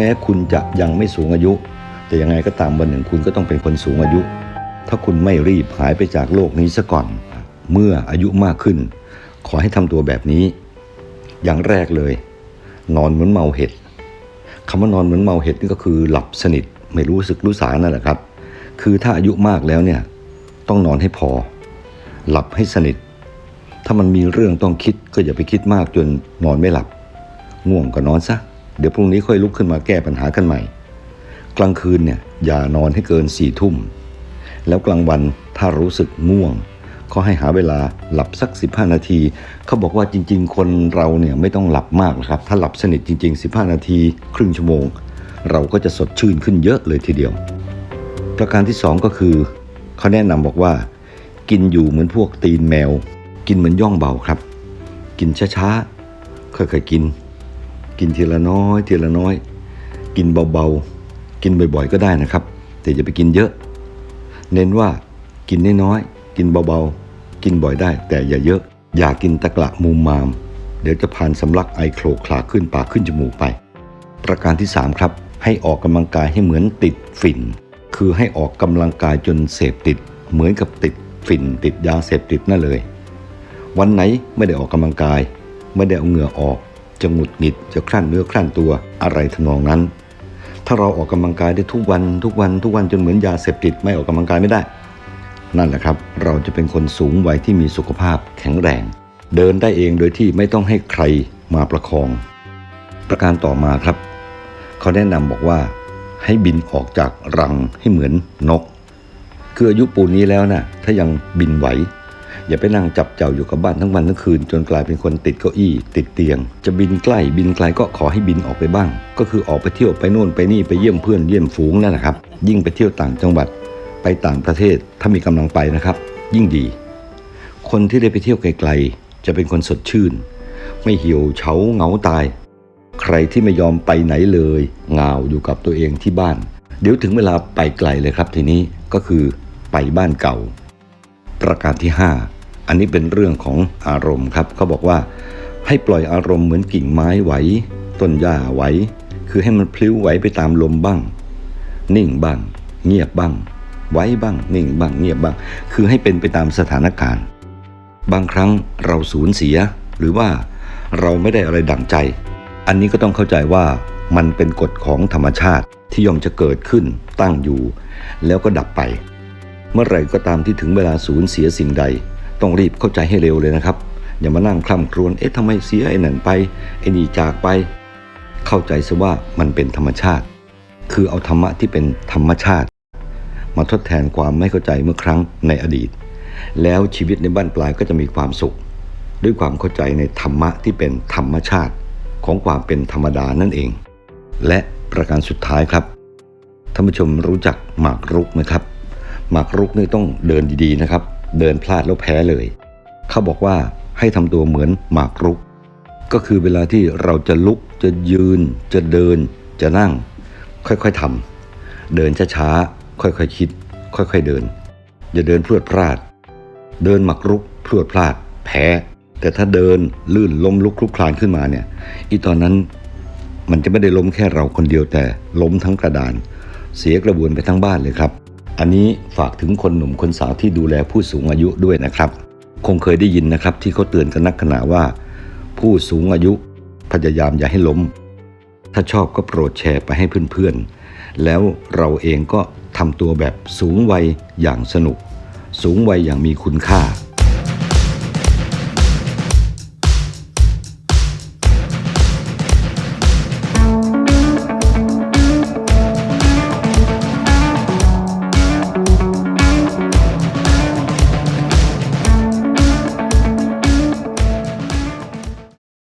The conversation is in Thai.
แม้คุณจะยังไม่สูงอายุ แต่ยังไงก็ตามวันหนึ่งคุณก็ต้องเป็นคนสูงอายุ ถ้าคุณไม่รีบหายไปจากโลกนี้ซะก่อน เมื่ออายุมากขึ้น ขอให้ทำตัวแบบนี้ อย่างแรกเลย นอนเหมือนเมาเห็ดคำว่านอนเหมือนเมาเห็ดนี่ก็คือหลับสนิทไม่รู้สึกรู้สานั่นแหละครับ คือถ้าอายุมากแล้วเนี่ยต้องนอนให้พอ หลับให้สนิท ถ้ามันมีเรื่องต้องคิดก็อย่าไปคิดมากจนนอนไม่หลับ ง่วงก็นอนซะ เดี๋ยวพรุ่งนี้ค่อยลุกขึ้นมาแก้ปัญหากันใหม่ กลางคืนเนี่ยอย่านอนให้เกินสี่ทุ่ม แล้วกลางวันถ้ารู้สึกง่วง ก็ให้หาเวลาหลับสัก 15 นาที เขาบอกว่าจริง ๆ คนเราเนี่ยไม่ต้องหลับมากนะครับ ถ้าหลับสนิทจริง ๆ 15 นาที ครึ่งชั่วโมง เราก็จะสดชื่นขึ้นเยอะเลยทีเดียว ประการที่สองก็คือเขาแนะนำบอกว่า กินอยู่เหมือนพวกตีนแมว กินเหมือนย่องเบาครับ กินช้าๆค่อยๆกิน กินทีละน้อยทีละน้อย กินเบาๆ กินบ่อยๆก็ได้นะครับ แต่อย่าไปกินเยอะ เน้นว่ากินน้อยๆกินเบาๆ กินบ่อยได้ แต่อย่าเยอะ อย่ากินตะกละมุมาม เดี๋ยวจะผ่านสำลักไอโคลคลาขึ้นปากขึ้นจมูกไป ประการที่ 3 ครับ ให้ออกกำลังกายให้เหมือนติดฝิ่น คือให้ออกกำลังกายจนเสพติด เหมือนกับติดฝิ่นติดยาเสพติดนั่นเลย วันไหนไม่ได้ออกกำลังกาย ไม่ได้เอาเหงื่อออก จะหงุดหงิดจะคลั่นเนื้อคลั่นตัวอะไรทนองนั้น ถ้าเราออกกำลังกายได้ทุกวันทุกวันทุกวันจนเหมือนยาเสพติดไม่ออกกำลังกายไม่ได้ นั่นแหละครับ เราจะเป็นคนสูงวัยที่มีสุขภาพแข็งแรง เดินได้เองโดยที่ไม่ต้องให้ใครมาประคอง ประการต่อมาครับ เขาแนะนำบอกว่า ให้บินออกจากรังให้เหมือนนก คืออายุปูนนี้แล้วนะ่ะถ้ายังบินไหว อย่าไปนั่งจับเจ้าอยู่กับบ้านทั้งวันทั้งคืน จนกลายเป็นคนติดเก้าอี้ ติดเตียง จะบินใกล้บินไกลก็ขอให้บินออกไปบ้าง ก็คือออกไปเที่ยวไปโน่นไปนี่ไปเยี่ยมเพื่อนเยี่ยมฝูงนั่นแหละครับ ยิ่งไปเที่ยวต่างจังหวัดไปต่างประเทศถ้ามีกำลังไปนะครับ ยิ่งดี คนที่ได้ไปเที่ยวไกลๆ จะเป็นคนสดชื่น ไม่เหี่ยวเฉาเหงาตาย ใครที่ไม่ยอมไปไหนเลยเหงาอยู่กับตัวเองที่บ้าน เดี๋ยวถึงเวลาไปไกลเลยครับทีนี้ก็คือไปบ้านเก่า ประการที่ 5 อันนี้เป็นเรื่องของอารมณ์ครับเขาบอกว่าให้ปล่อยอารมณ์เหมือนกิ่งไม้ไหว ต้นหญ้าไหว คือให้มันพลิ้วไหวไปตามลมบ้าง นิ่งบ้าง เงียบบ้าง ไว้บ้าง นิ่งบ้าง เงียบบ้าง คือให้เป็นไปตามสถานการณ์ บางครั้งเราสูญเสียหรือว่าเราไม่ได้อะไรดั่งใจ อันนี้ก็ต้องเข้าใจว่ามันเป็นกฎของธรรมชาติที่ย่อมจะเกิดขึ้นตั้งอยู่ แล้วก็ดับไป เมื่อไหร่ก็ตามที่ถึงเวลาสูญเสียสิ่งใด ต้องรีบเข้าใจให้เร็วเลยนะครับ อย่ามานั่งคล่ำครวญเอ๊ะทำไมเสียไอ้นั่นไปไอ้นี่จากไป เข้าใจซะว่ามันเป็นธรรมชาติ คือเอาธรรมะที่เป็นธรรมชาติ มาทดแทนความไม่เข้าใจเมื่อครั้งในอดีต แล้วชีวิตในบ้านปลายก็จะมีความสุข ด้วยความเข้าใจในธรรมะที่เป็นธรรมชาติของความเป็นธรรมดานั่นเอง และประการสุดท้ายครับท่านผู้ชมรู้จักหมากรุกไหมครับ หมากรุกนี่ต้องเดินดีๆนะครับ เดินพลาดแล้วแพ้เลย เขาบอกว่าให้ทำตัวเหมือนหมากรุก ก็คือเวลาที่เราจะลุกจะยืน จะเดิน จะนั่ง ค่อยๆทำเดินช้าๆค่อยๆคิด ค่อยๆเดิน อย่าเดินพรวดพลาด เดินหมักรุกพรวดพลาด แพ้ แต่ถ้าเดินลื่นล้มลุกคลุกคลานขึ้นมาเนี่ยอีตอนนั้นมันจะไม่ได้ล้มแค่เราคนเดียวแต่ล้มทั้งกระดาน เสียกระบวนไปทั้งบ้านเลยครับ อันนี้ฝากถึงคนหนุ่มคนสาวที่ดูแลผู้สูงอายุด้วยนะครับ คงเคยได้ยินนะครับที่เขาเตือนกันนักขณะว่า ผู้สูงอายุพยายามอย่าให้ล้ม ถ้าชอบก็โปรดแชร์ไปให้เพื่อนๆ แล้วเราเองก็ทำตัวแบบสูงวัยอย่างสนุก สูงวัยอย่างมีคุณค่า